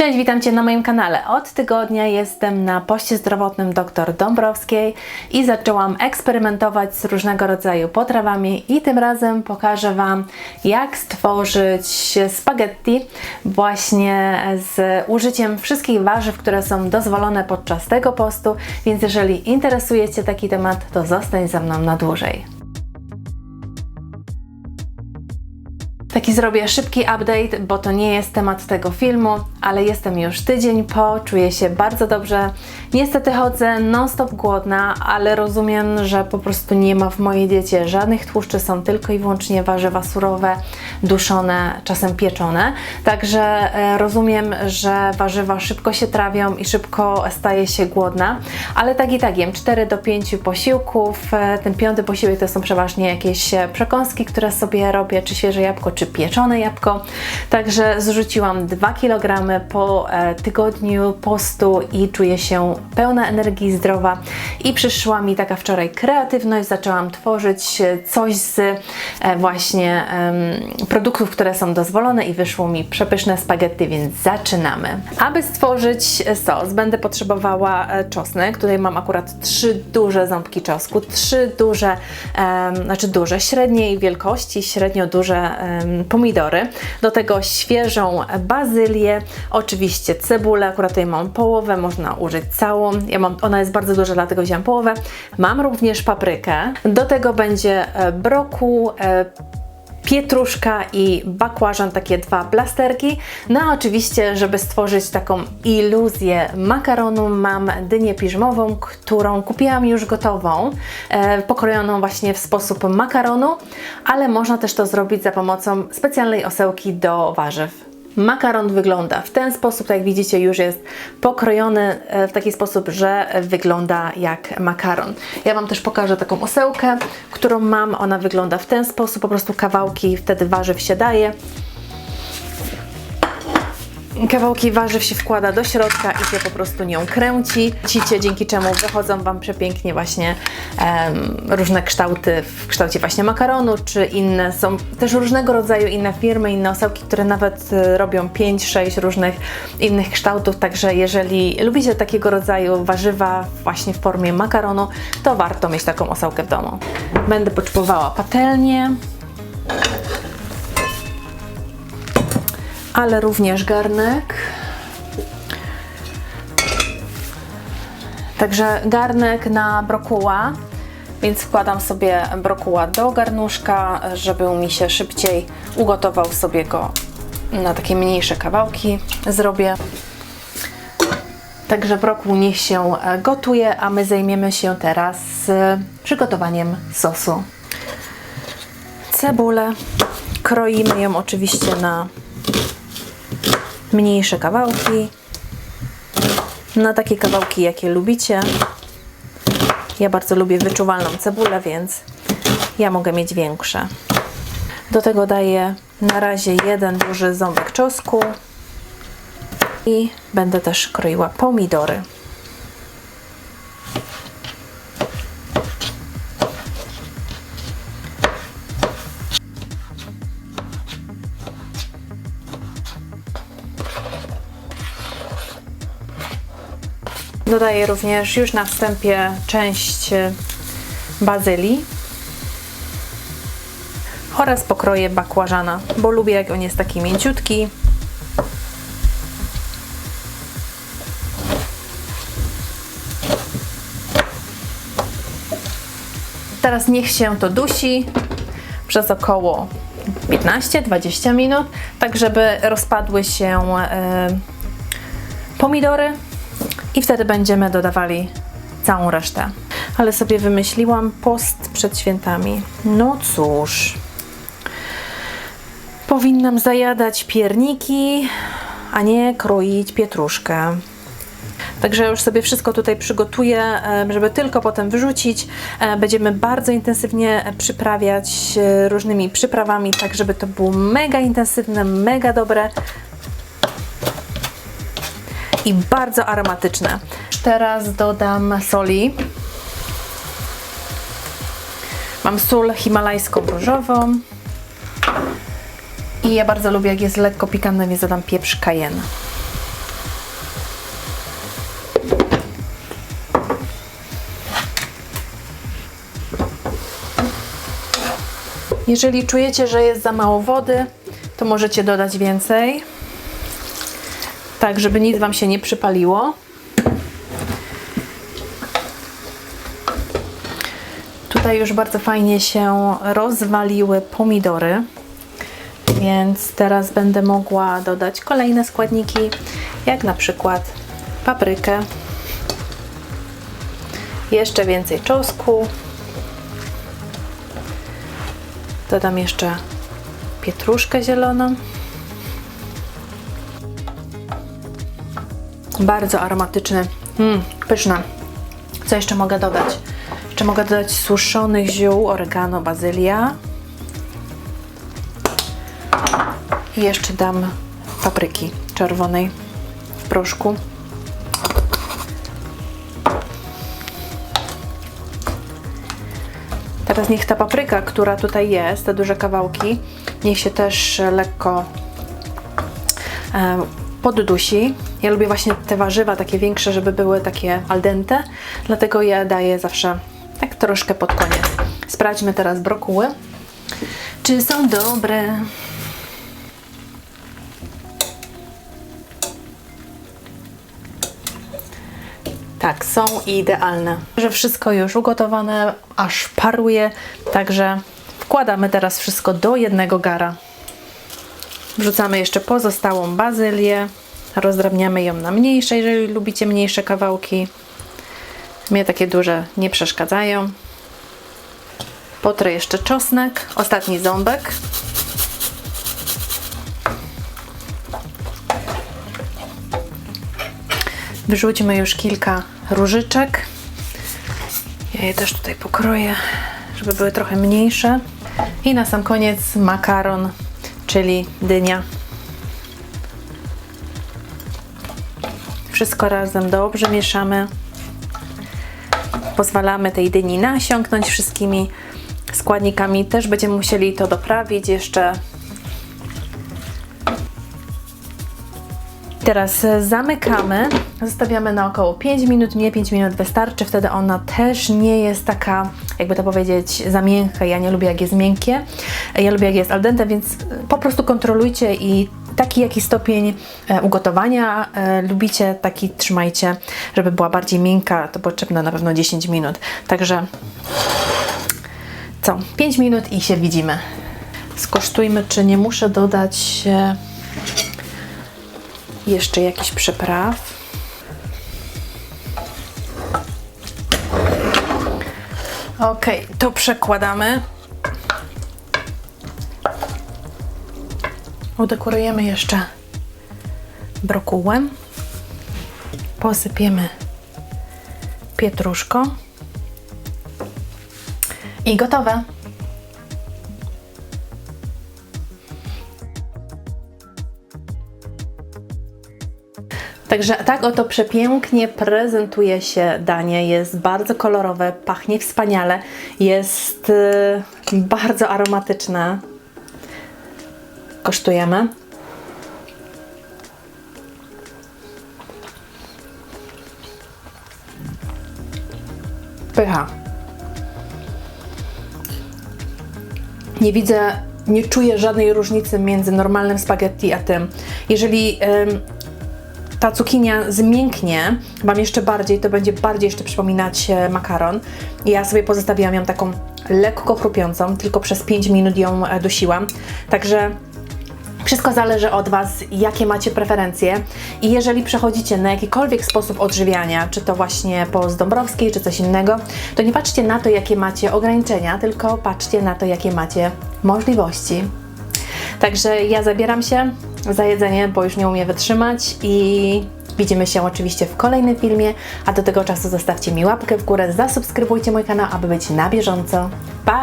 Cześć, witam Cię na moim kanale. Od tygodnia jestem na poście zdrowotnym dr Dąbrowskiej i zaczęłam eksperymentować z różnego rodzaju potrawami i tym razem pokażę Wam, jak stworzyć spaghetti właśnie z użyciem wszystkich warzyw, które są dozwolone podczas tego postu, więc jeżeli interesuje Cię taki temat, to zostań ze mną na dłużej. Taki zrobię szybki update, bo to nie jest temat tego filmu, ale jestem już tydzień po, czuję się bardzo dobrze. Niestety chodzę non-stop głodna, ale rozumiem, że po prostu nie ma w mojej diecie żadnych tłuszczy, są tylko i wyłącznie warzywa surowe, duszone, czasem pieczone. Także e, rozumiem, że warzywa szybko się trawią i szybko staje się głodna, ale tak i tak jem 4 do 5 posiłków. E, Ten piąty posiłek to są przeważnie jakieś e, przekąski, które sobie robię, czy świeże jabłko, czy pieczone jabłko. Także zrzuciłam 2 kg po e, tygodniu postu i czuję się pełna energii, zdrowa. I przyszła mi taka wczoraj kreatywność, zaczęłam tworzyć e, coś z e, właśnie produktów, które są dozwolone i wyszło mi przepyszne spaghetti, więc zaczynamy. Aby stworzyć sos, będę potrzebowała czosnek. Tutaj mam akurat trzy duże ząbki czosnku, trzy duże, znaczy duże, średniej wielkości, średnio duże pomidory. Do tego świeżą bazylię, oczywiście cebulę, akurat tutaj mam połowę, można użyć całą. Ja mam, ona jest bardzo duża, dlatego wziąłem połowę. Mam również paprykę. Do tego będzie e, brokuł, e, pietruszka i bakłażan, takie dwa plasterki. No a oczywiście, żeby stworzyć taką iluzję makaronu, mam dynię piżmową, którą kupiłam już gotową, e, pokrojoną właśnie w sposób makaronu, ale można też to zrobić za pomocą specjalnej osełki do warzyw. Makaron wygląda w ten sposób, tak jak widzicie, już jest pokrojony e, w taki sposób, że wygląda jak makaron. Ja Wam też pokażę taką osełkę, którą mam. Ona wygląda w ten sposób, po prostu kawałki wtedy warzyw się daje. Kawałki warzyw się wkłada do środka i się po prostu nią kręci. Cicie, dzięki czemu wychodzą Wam przepięknie właśnie różne kształty w kształcie właśnie makaronu, czy inne. Są też różnego rodzaju inne firmy, inne osełki, które nawet e, robią 5-6 różnych innych kształtów. Także jeżeli lubicie takiego rodzaju warzywa właśnie w formie makaronu, to warto mieć taką osełkę w domu. Będę potrzebowała patelnię, ale również garnek. Także garnek na brokuła, więc wkładam sobie brokuła do garnuszka, żeby mi się szybciej ugotował sobie go na takie mniejsze kawałki. Zrobię. Także brokuł niech się gotuje, a my zajmiemy się teraz przygotowaniem sosu. Cebulę kroimy ją oczywiście na mniejsze kawałki. Na takie kawałki, jakie lubicie. Ja bardzo lubię wyczuwalną cebulę, więc ja mogę mieć większe. Do tego daję na razie jeden duży ząbek czosnku i będę też kroiła pomidory. Dodaję również już na wstępie część bazylii oraz pokroję bakłażana, bo lubię jak on jest taki mięciutki. Teraz niech się to dusi przez około 15-20 minut, tak żeby rozpadły się e, pomidory i wtedy będziemy dodawali całą resztę. Ale sobie wymyśliłam post przed świętami. No cóż, powinnam zajadać pierniki, a nie kroić pietruszkę. Także już sobie wszystko tutaj przygotuję, e, żeby tylko potem wyrzucić. E, Będziemy bardzo intensywnie przyprawiać e, różnymi przyprawami, tak żeby to było mega intensywne, mega dobre i bardzo aromatyczne. Teraz dodam soli. Mam sól himalajską różową. I ja bardzo lubię, jak jest lekko pikantne, więc dodam pieprz cayenne. Jeżeli czujecie, że jest za mało wody, to możecie dodać więcej tak żeby nic Wam się nie przypaliło. Tutaj już bardzo fajnie się rozwaliły pomidory, więc teraz będę mogła dodać kolejne składniki, jak na przykład paprykę, jeszcze więcej czosnku, dodam jeszcze pietruszkę zieloną, bardzo aromatyczny, mm, pyszne. Co jeszcze mogę dodać? Jeszcze mogę dodać suszonych ziół, oregano, bazylia. I jeszcze dam papryki czerwonej w proszku. Teraz niech ta papryka, która tutaj jest, te duże kawałki, niech się też lekko e, poddusi. Ja lubię właśnie te warzywa takie większe, żeby były takie al dente, dlatego je daję zawsze tak troszkę pod koniec. Sprawdźmy teraz brokuły. Czy są dobre? Tak, są idealne. Że wszystko już ugotowane, aż paruje, także wkładamy teraz wszystko do jednego gara. Wrzucamy jeszcze pozostałą bazylię, rozdrabniamy ją na mniejsze, jeżeli lubicie mniejsze kawałki. Mnie takie duże nie przeszkadzają. Potrę jeszcze czosnek, ostatni ząbek. Wyrzućmy już kilka różyczek. Ja je też tutaj pokroję, żeby były trochę mniejsze. I na sam koniec makaron, czyli dynia. Wszystko razem dobrze mieszamy. Pozwalamy tej dyni nasiąknąć wszystkimi składnikami. Też będziemy musieli to doprawić jeszcze Teraz zamykamy, zostawiamy na około 5 minut, nie 5 minut wystarczy, wtedy ona też nie jest taka, jakby to powiedzieć, za miękka. Ja nie lubię jak jest miękkie, ja lubię jak jest al dente, więc po prostu kontrolujcie i taki jaki stopień e, ugotowania e, lubicie, taki trzymajcie, żeby była bardziej miękka, to potrzebne na pewno 10 minut. Także co, 5 minut i się widzimy. Skosztujmy, czy nie muszę dodać e, jeszcze jakiś przypraw. Ok, to przekładamy. Udekorujemy jeszcze brokułem. Posypiemy pietruszką. I gotowe. Także tak oto przepięknie prezentuje się danie. Jest bardzo kolorowe, pachnie wspaniale, jest y, bardzo aromatyczne. Kosztujemy. Pycha. Nie widzę, nie czuję żadnej różnicy między normalnym spaghetti a tym. Jeżeli ym, ta cukinia zmięknie Wam jeszcze bardziej, to będzie bardziej jeszcze przypominać e, makaron. Ja sobie pozostawiłam ją taką lekko chrupiącą, tylko przez 5 minut ją e, dusiłam. Także wszystko zależy od Was, jakie macie preferencje i jeżeli przechodzicie na jakikolwiek sposób odżywiania, czy to właśnie po Dąbrowskiej, czy coś innego, to nie patrzcie na to, jakie macie ograniczenia, tylko patrzcie na to, jakie macie możliwości. Także ja zabieram się za jedzenie, bo już nie umiem wytrzymać i widzimy się oczywiście w kolejnym filmie, a do tego czasu zostawcie mi łapkę w górę, zasubskrybujcie mój kanał, aby być na bieżąco. Pa!